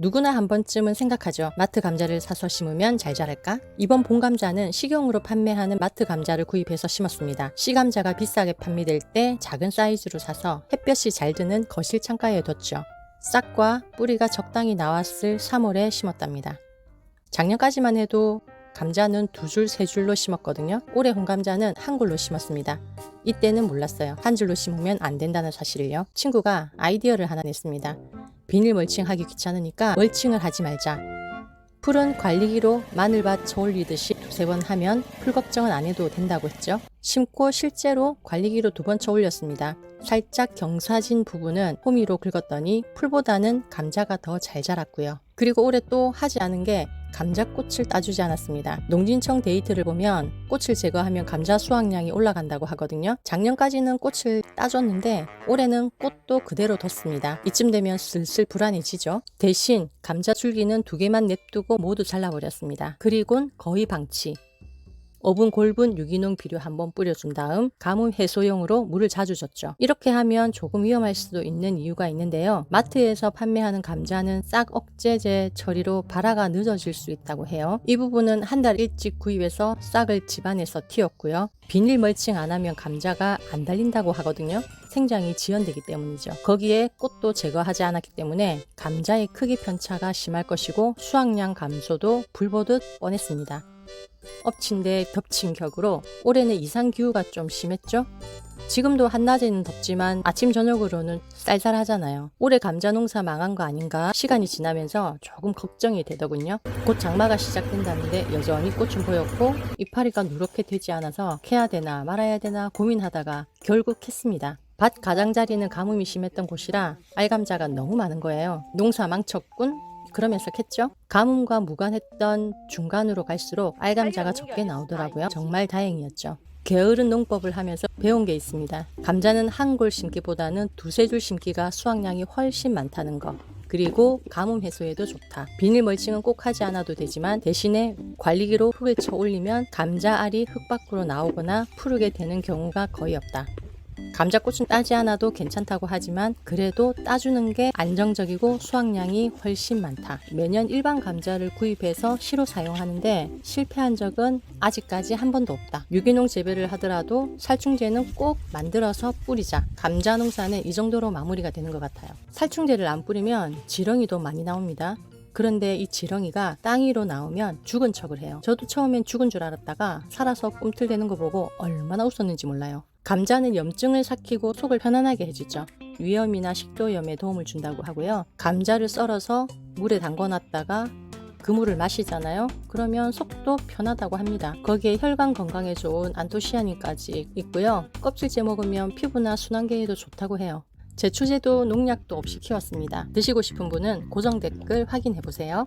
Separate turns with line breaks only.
누구나 한 번쯤은 생각하죠. 마트 감자를 사서 심으면 잘 자랄까? 이번 봄 감자는 식용으로 판매하는 마트 감자를 구입해서 심었습니다. 씨 감자가 비싸게 판매될 때 작은 사이즈로 사서 햇볕이 잘 드는 거실 창가에 뒀죠. 싹과 뿌리가 적당히 나왔을 3월에 심었답니다. 작년까지만 해도 감자는 두 줄, 세 줄로 심었거든요. 올해 홍감자는 한 굴로 심었습니다. 이때는 몰랐어요. 한 줄로 심으면 안 된다는 사실을요. 친구가 아이디어를 하나 냈습니다. 비닐 멀칭하기 귀찮으니까 멀칭을 하지 말자. 풀은 관리기로 마늘밭 저올리듯이 두세 번 하면 풀 걱정은 안 해도 된다고 했죠. 심고 실제로 관리기로 두 번 쳐올렸습니다. 살짝 경사진 부분은 호미로 긁었더니 풀보다는 감자가 더 잘 자랐고요. 그리고 올해 또 하지 않은 게 감자꽃을 따주지 않았습니다. 농진청 데이터를 보면 꽃을 제거하면 감자 수확량이 올라간다고 하거든요. 작년까지는 꽃을 따줬는데 올해는 꽃도 그대로 뒀습니다. 이쯤 되면 슬슬 불안해지죠. 대신 감자 줄기는 두 개만 냅두고 모두 잘라버렸습니다. 그리곤 거의 방치. 어분 골분 유기농 비료 한번 뿌려준 다음 가뭄 해소용으로 물을 자주 줬죠. 이렇게 하면 조금 위험할 수도 있는 이유가 있는데요. 마트에서 판매하는 감자는 싹 억제제 처리로 발화가 늦어질 수 있다고 해요. 이 부분은 한 달 일찍 구입해서 싹을 집안에서 틔웠고요. 비닐 멀칭 안 하면 감자가 안 달린다고 하거든요. 생장이 지연되기 때문이죠. 거기에 꽃도 제거하지 않았기 때문에 감자의 크기 편차가 심할 것이고 수확량 감소도 불보듯 뻔했습니다. 엎친 데 덮친 격으로 올해는 이상 기후가 좀 심했죠? 지금도 한낮에는 덥지만 아침 저녁으로는 쌀쌀하잖아요. 올해 감자 농사 망한 거 아닌가 시간이 지나면서 조금 걱정이 되더군요. 곧 장마가 시작된다는데 여전히 꽃은 보였고 이파리가 누렇게 되지 않아서 캐야 되나 말아야 되나 고민하다가 결국 캤습니다. 밭 가장자리는 가뭄이 심했던 곳이라 알감자가 너무 많은 거예요. 농사 망쳤군? 그러면서 캤죠. 가뭄과 무관했던 중간으로 갈수록 알감자가 적게 나오더라고요. 정말 다행이었죠. 게으른 농법을 하면서 배운 게 있습니다. 감자는 한 골 심기보다는 두세 줄 심기가 수확량이 훨씬 많다는 거. 그리고 가뭄 해소에도 좋다. 비닐 멀칭은 꼭 하지 않아도 되지만 대신에 관리기로 흙을 쳐 올리면 감자 알이 흙 밖으로 나오거나 푸르게 되는 경우가 거의 없다. 감자꽃은 따지 않아도 괜찮다고 하지만 그래도 따주는 게 안정적이고 수확량이 훨씬 많다. 매년 일반 감자를 구입해서 시로 사용하는데 실패한 적은 아직까지 한 번도 없다. 유기농 재배를 하더라도 살충제는 꼭 만들어서 뿌리자. 감자 농사는 이 정도로 마무리가 되는 것 같아요. 살충제를 안 뿌리면 지렁이도 많이 나옵니다. 그런데 이 지렁이가 땅 위로 나오면 죽은 척을 해요. 저도 처음엔 죽은 줄 알았다가 살아서 꿈틀대는 거 보고 얼마나 웃었는지 몰라요. 감자는 염증을 삭히고 속을 편안하게 해주죠. 위염이나 식도염에 도움을 준다고 하고요. 감자를 썰어서 물에 담궈놨다가 그 물을 마시잖아요. 그러면 속도 편하다고 합니다. 거기에 혈관 건강에 좋은 안토시아닌까지 있고요. 껍질째 먹으면 피부나 순환계에도 좋다고 해요. 제초제도 농약도 없이 키웠습니다. 드시고 싶은 분은 고정 댓글 확인해 보세요.